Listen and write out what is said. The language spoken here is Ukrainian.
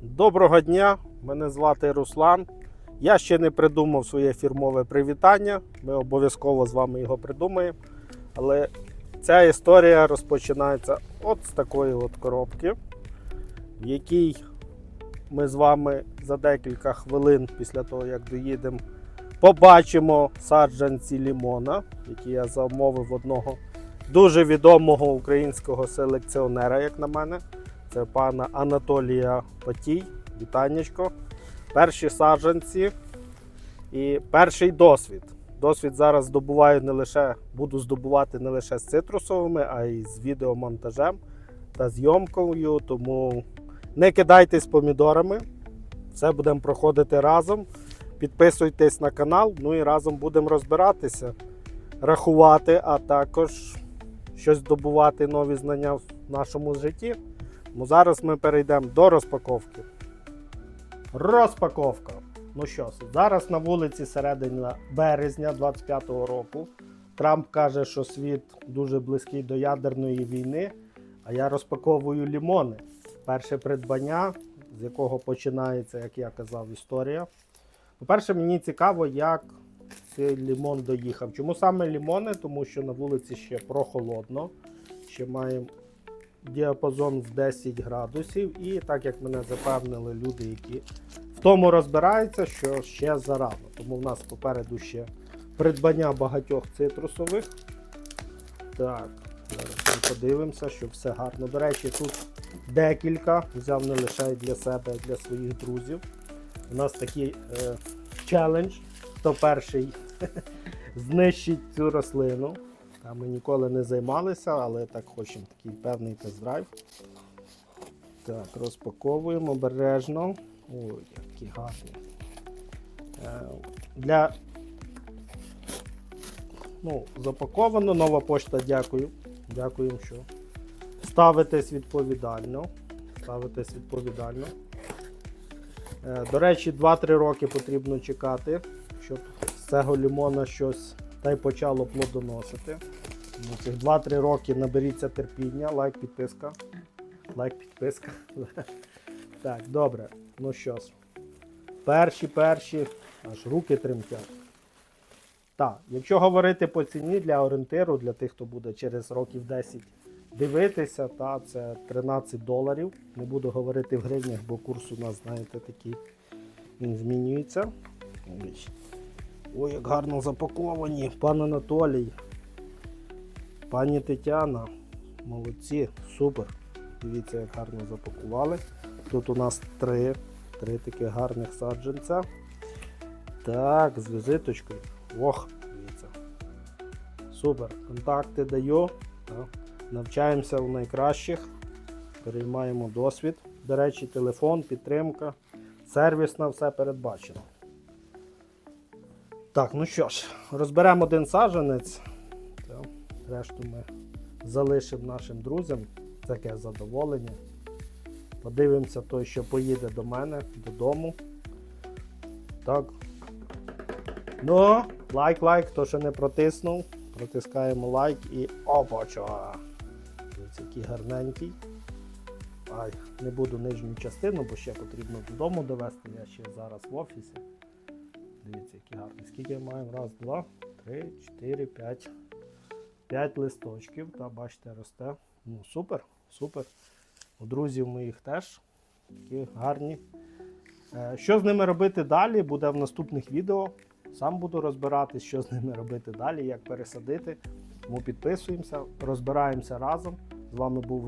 Доброго дня, мене звати Руслан. Я ще не придумав своє фірмове привітання. Ми обов'язково з вами його придумаємо. Але ця історія розпочинається от з такої от коробки, в якій ми з вами за декілька хвилин після того, як доїдемо, побачимо саджанці лімона, які я замовив одного дуже відомого українського селекціонера, як на мене. Це пана Анатолія Патій. Вітаннячко. Перші саджанці і перший досвід. Досвід зараз здобуваю не лише, буду здобувати не лише з цитрусовими, а й з відеомонтажем та зйомкою. Тому не кидайтесь помідорами. Все будемо проходити разом. Підписуйтесь на канал, ну і разом будемо розбиратися, рахувати, а також щось здобувати нові знання в нашому житті. Ну, зараз ми перейдемо до розпаковки. Розпаковка. Ну що, зараз на вулиці середина березня 25-го року. Трамп каже, що світ дуже близький до ядерної війни, а я розпаковую лімони. Перше придбання, з якого починається, як я казав, історія. По-перше, мені цікаво, як цей лімон доїхав. Чому саме лімони? Тому що на вулиці ще прохолодно. Ще маємо діапазон в 10 градусів. І так як мене запевнили люди, які в тому розбираються, що ще зарано. Тому в нас попереду ще придбання багатьох цитрусових. Так, зараз ми подивимося, щоб все гарно. До речі, тут декілька. Взяв не лише для себе, а для своїх друзів. У нас такий е, челендж. Хто перший знищить цю рослину. Ми ніколи не займалися, але так хочемо такий певний тест-драйв. Так, розпаковуємо обережно. Ой, які гарні. Е, Для ну, запаковано, нова пошта, дякую. Дякую, що ставитесь відповідально. Ставитесь відповідально. Е, До речі, 2-3 роки потрібно чекати, щоб з цього лімона щось та й почало плодоносити. Тому цих 2-3 роки наберіться терпіння, лайк, підписка. Лайк, підписка. Так, добре. Ну що ж. Перші, перші, аж руки тремтять. Так, якщо говорити по ціні для орієнтиру, для тих, хто буде через років 10 дивитися, та це 13 доларів. Не буду говорити в гривнях, бо курс у нас, знаєте, такий він змінюється. Ой, як гарно запаковані. Пан Анатолій, пані Тетяна. Молодці, супер. Дивіться, як гарно запакували. Тут у нас три, три таких гарних саджанця. Так, з візиточкою. Ох, дивіться. Супер. Контакти даю. Навчаємося у найкращих. Переймаємо досвід. До речі, телефон, підтримка, сервісна, все передбачено. Так, ну що ж, розберемо один саджанець. Решту ми залишимо нашим друзям. Таке задоволення. Подивимося той, що поїде до мене додому. Так. Ну, лайк, лайк, хто ще не протиснув. Протискаємо лайк і опача! Дивіться, який гарненький. Ай, не буду нижню частину, бо ще потрібно додому довести. Я ще зараз в офісі. Дивіться, який гарний. Скільки маю? Раз, два, три, чотири, п'ять. П'ять листочків. Та бачите, росте. Ну, супер, супер. У друзів моїх теж такі гарні. Е, Що з ними робити далі, буде в наступних відео. Сам буду розбиратись, що з ними робити далі, як пересадити. Тому підписуємося, розбираємося разом. З вами був